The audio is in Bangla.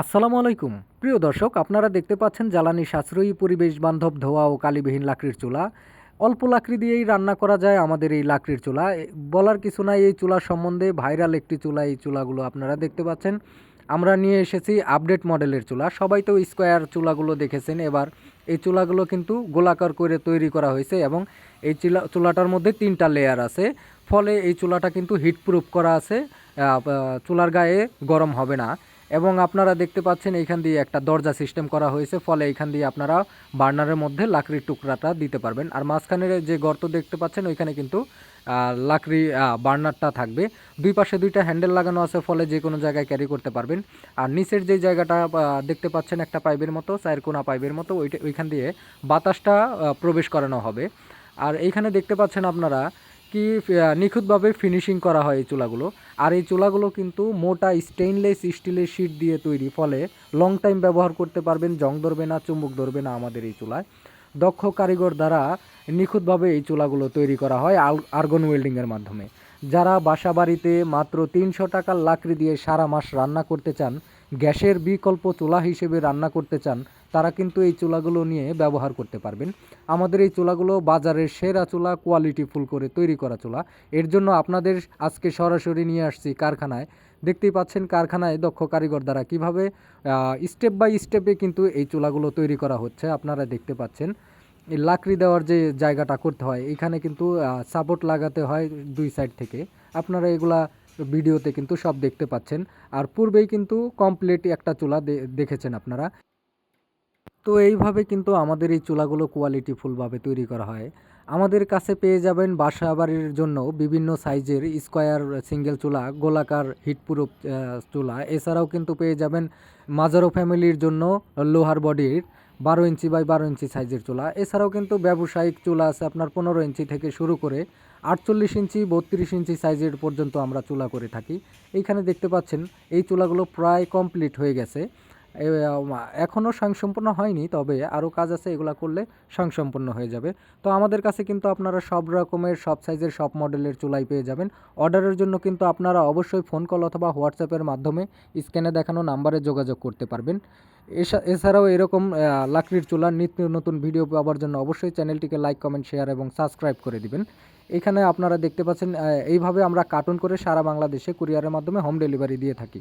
আসসালামু আলাইকুম। প্রিয় দর্শক, আপনারা দেখতে পাচ্ছেন জ্বালানি সাশ্রয়ী পরিবেশ বান্ধব ধোয়া ও কালিবিহীন লাকড়ির চুলা। অল্প লাকড়ি দিয়েই রান্না করা যায় আমাদের এই লাকড়ির চুলা। বলার কিছু নাই এই চুলা সম্বন্ধে। ভাইরাল একটি চুলা, এই চুলাগুলো আপনারা দেখতে পাচ্ছেন। আমরা নিয়ে এসেছি আপডেট মডেলের চুলা। সবাই তো স্কোয়ার চুলাগুলো দেখেছেন। এবার এই চুলাগুলো কিন্তু গোলাকার করে তৈরি করা হয়েছে এবং এই চুলা, চুলাটার মধ্যে তিনটা লেয়ার আছে। ফলে এই চুলাটা কিন্তু হিট প্রুফ করা আছে। চুলার গায়ে গরম হবে না। এবং আপনারা দেখতে পাচ্ছেন এইখান দিয়ে একটা দরজা সিস্টেম করা হয়েছে, ফলে এইখান দিয়ে আপনারা বার্নারের মধ্যে লাকড়ির টুকরাটা দিতে পারবেন। আর মাঝখানের যে গর্ত দেখতে পাচ্ছেন, ওইখানে কিন্তু লাকড়ি বার্নারটা থাকবে। দুই পাশে দুইটা হ্যান্ডেল লাগানো আছে, ফলে যে কোনো জায়গায় ক্যারি করতে পারবেন। আর নিচের যে জায়গাটা দেখতে পাচ্ছেন একটা পাইপের মতো চায়ের কোনা পাইপের মতো, ওইটা, ওইখান দিয়ে বাতাসটা প্রবেশ করানো হবে। আর এইখানে দেখতে পাচ্ছেন আপনারা কি নিখুঁতভাবে ফিনিশিং করা হয় এই চুলাগুলো। আর এই চুলাগুলো কিন্তু মোটা স্টেনলেস স্টিলের শিট দিয়ে তৈরি, ফলে লং টাইম ব্যবহার করতে পারবেন, জং ধরবে না, চুম্বক ধরবে না আমাদের এই চুলায়। দক্ষ কারিগর দ্বারা নিখুঁতভাবে এই চুলাগুলো তৈরি করা হয় আর্গন ওয়েল্ডিংয়ের মাধ্যমে। যারা বাসা বাড়িতে মাত্র তিনশো টাকার লাকড়ি দিয়ে সারা মাস রান্না করতে চান, গ্যাসের বিকল্প চুলা হিসেবে রান্না করতে চান, তারা কিন্তু এই চুলাগুলো নিয়ে ব্যবহার করতে পারবেন। আমাদের এই চুলাগুলো বাজারের সেরা চুলা কোয়ালিটি ফুল করে তৈরি করা চুলা। এর জন্য আপনাদের আজকে সরাসরি নিয়ে আসছি কারখানায়। দেখতেই পাচ্ছেন কারখানায় দক্ষ কারিগর দ্বারা কীভাবে স্টেপ বাই স্টেপে কিন্তু এই চুলাগুলো তৈরি করা হচ্ছে, আপনারা দেখতে পাচ্ছেন। এই লাকড়ি দেওয়ার যে জায়গাটা করতে হয়, এখানে কিন্তু সাপোর্ট লাগাতে হয় দুই সাইড থেকে। আপনারা এগুলা ভিডিওতে কিন্তু সব দেখতে পাচ্ছেন। আর পূর্বেই কিন্তু কমপ্লিট একটা চুলা দেখেছেন আপনারা। তো এইভাবে কিন্তু আমাদের এই চুলাগুলো কোয়ালিটি ফুলভাবে তৈরি করা হয়। আমাদের কাছে পেয়ে যাবেন বাসা বাড়ির জন্য বিভিন্ন সাইজের স্কোয়ার সিঙ্গেল চুলা, গোলাকার হিটপ্রুফ চুলা। এছাড়াও কিন্তু পেয়ে যাবেন মাজারো ফ্যামিলির জন্য লোহার বডির বারো ইঞ্চি বাই বারো ইঞ্চি সাইজের চুলা। এছাড়াও কিন্তু ব্যবসায়িক চুলা আছে আপনার পনেরো ইঞ্চি থেকে শুরু করে আটচল্লিশ ইঞ্চি, বত্রিশ ইঞ্চি সাইজের পর্যন্ত আমরা চুলা করে থাকি। এইখানে দেখতে পাচ্ছেন, এই চুলাগুলো প্রায় কমপ্লিট হয়ে গেছে। এখনও স্বয়ংসম্পূর্ণ হয়নি, তবে আরও কাজ আছে, এগুলো করলে স্বয়ংসম্পূর্ণ হয়ে যাবে। তো আমাদের কাছে কিন্তু আপনারা সব রকমের, সব সাইজের, সব মডেলের চুলাই পেয়ে যাবেন। অর্ডারের জন্য কিন্তু আপনারা অবশ্যই ফোন কল অথবা হোয়াটসঅ্যাপের মাধ্যমে স্ক্যানে দেখানো নাম্বারে যোগাযোগ করতে পারবেন। এছা- এছাড়াও এরকম লাকড়ির চুলার নিত্য নতুন ভিডিও পাওয়ার জন্য অবশ্যই চ্যানেলটিকে লাইক, কমেন্ট, শেয়ার এবং সাবস্ক্রাইব করে দিবেন। এখানে আপনারা দেখতে পাচ্ছেন এইভাবে আমরা কার্টুন করে সারা বাংলাদেশে কুরিয়ারের মাধ্যমে হোম ডেলিভারি দিয়ে থাকি।